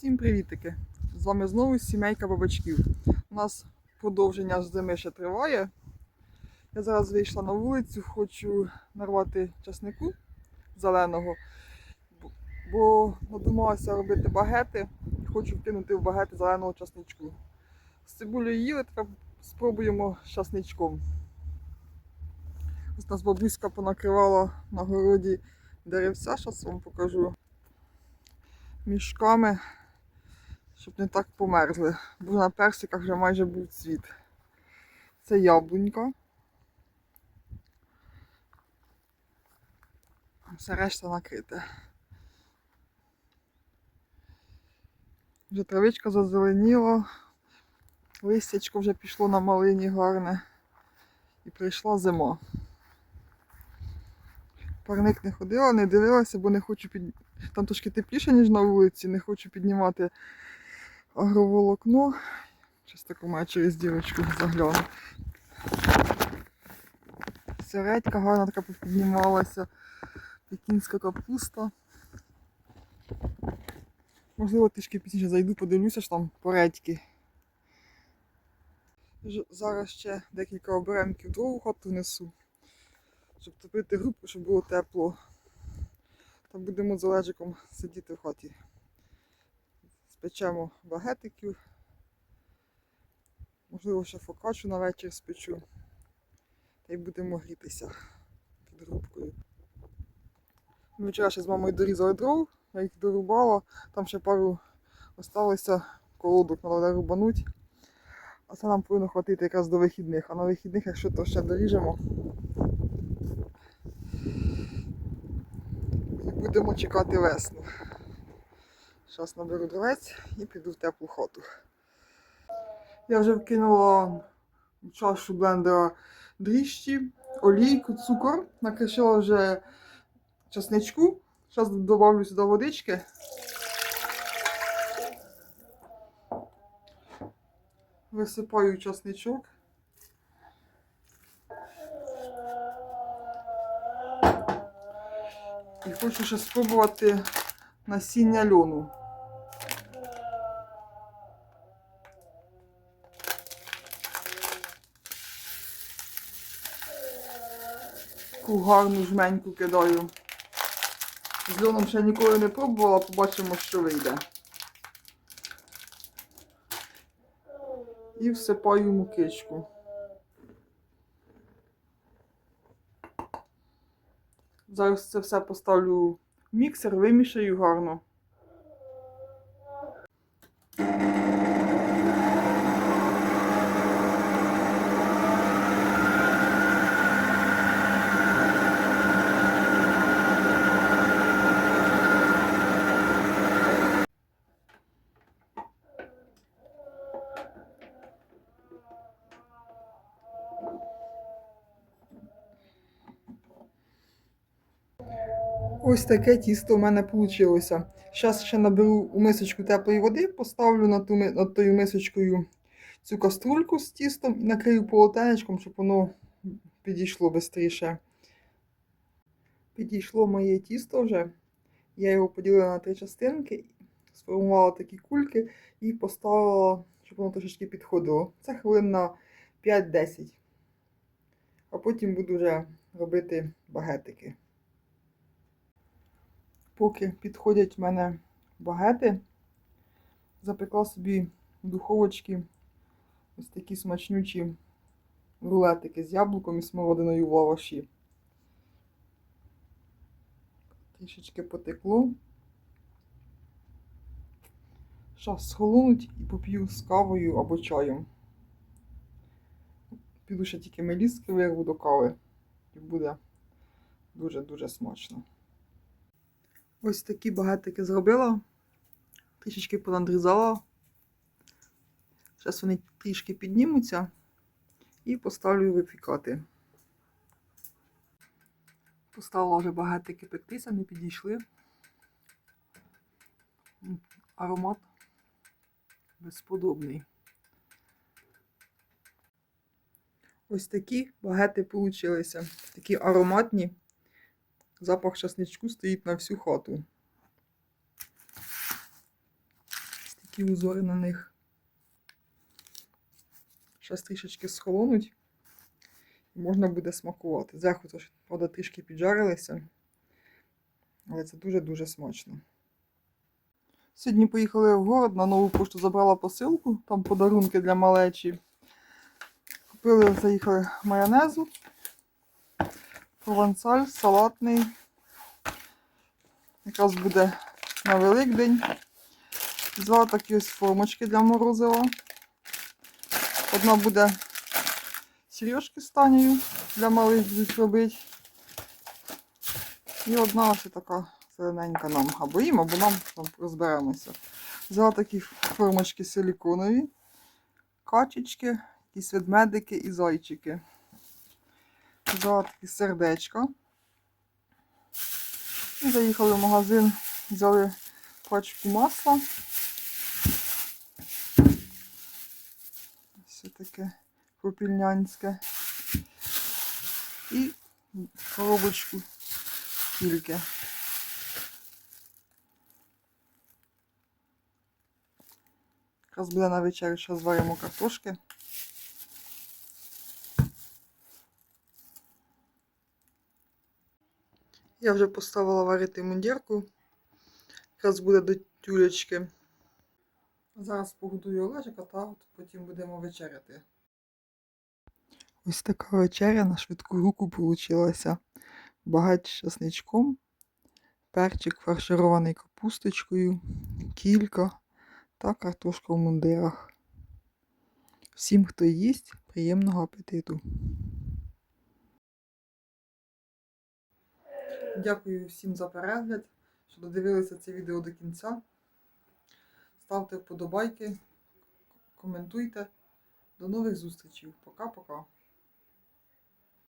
Всім привітики! З вами знову сімейка бабачків. У нас продовження зими ще триває. Я зараз вийшла на вулицю, хочу нарвати часнику зеленого, бо- надумалася робити багети. Хочу вкинути в багети зеленого часничку. З цибулею їли, тепер спробуємо з часничком. Ось нас бабуська понакривала на городі деревця, зараз вам покажу мішками, щоб не так померзли. Бо на персиках вже майже був цвіт. Це яблунька. Все решта накрите. Вже травичка зазеленіла, листячко вже пішло на малині гарне. І прийшла зима. Парник не ходила, не дивилася, бо не хочу під... Там трошки тепліше, ніж на вулиці, не хочу піднімати агроволокно. Щось таку маю через дірочку загляну. Середька гарно така піднімалася. Пекінська капуста. Можливо, трішки пізніше зайду, подивлюся, що там поредьки. Зараз ще декілька оберемків дров у хату несу, щоб топити групу, щоб було тепло. Та будемо з Олежиком сидіти в хаті. Спечемо багетиків. Можливо, ще фокачу на вечір спечу. Та й будемо грітися під грубкою. Ми вчора ще з мамою дорізали дров, я їх дорубала, там ще пару осталося колодок треба рубануть. А це нам повинно хватити якраз до вихідних. А на вихідних, якщо то ще доріжемо, і будемо чекати весну. Зараз наберу дровець і піду в теплу хату. Я вже вкинула в чашу блендера дріжджі, олійку, цукор, накришила вже часничку. Зараз додавлю сюди водички. Висипаю часничок. І хочу ще спробувати насіння льону. Таку гарну жменьку кидаю. З льоном ще ніколи не пробувала, побачимо, що вийде. І всипаю мукичку. Зараз це все поставлю в міксер, вимішаю гарно. Ось таке тісто в мене вийшло. Зараз ще наберу у мисочку теплої води, поставлю над, ту, над тою мисочкою цю каструльку з тістом, накрию полотенечком, щоб воно підійшло швидше. Підійшло моє тісто вже. Я його поділила на три частинки, сформувала такі кульки і поставила, щоб воно трошечки підходило. Це хвилин на 5-10. А потім буду вже робити багетики. Поки підходять в мене багети, запекла собі в духовочці ось такі смачнючі рулетики з яблуком і смородиною в лаваші. Трішечки потекло. Зараз схолонуть і поп'ю з кавою або чаєм. Піду ще тільки меліски вирву до кави. І буде дуже-дуже смачно. Ось такі багетики зробила. Трішечки понадрізала. Зараз вони трішки піднімуться і поставлю випікати. Поставила вже багетики пектися, не підійшли. Аромат безподобний. Ось такі багети получилися. Такі ароматні. Запах часничку стоїть на всю хату. Такі узори на них. Щас трішечки схолонуть. І можна буде смакувати. Зверху тож, правда, трішки піджарилися. Але це дуже-дуже смачно. Сьогодні поїхали в город, на нову пошту забрала посилку, там подарунки для малечі. Купили, заїхали майонезу, провансаль, салатний. Якраз буде на Великдень. Взяла такі ось формочки для морозива. Одна буде сережки з Танею для малих будуть робити. І одна ось така зелененька нам. Або їм, або нам там розберемося. Взяла такі формочки силіконові, качечки, якісь ведмедики і зайчики. Взяла такі сердечка. І заїхали в магазин, взяли пачку масла. Все таке попільнянське. І коробочку тільки. Якраз буде на вечерю, що зваримо картошки. Я вже поставила варити мундірку. Якраз буде до тюлечки. Зараз погодую Олежика, та от потім будемо вечеряти. Ось така вечеря на швидку руку вийшла. Багать з часничком, перчик фарширований капусточкою, кілька та картошка в мундирах. Всім, хто їсть, приємного апетиту. Дякую всім за перегляд, що додивилися це відео до кінця. Ставте вподобайки, коментуйте. До нових зустрічей. Пока-пока.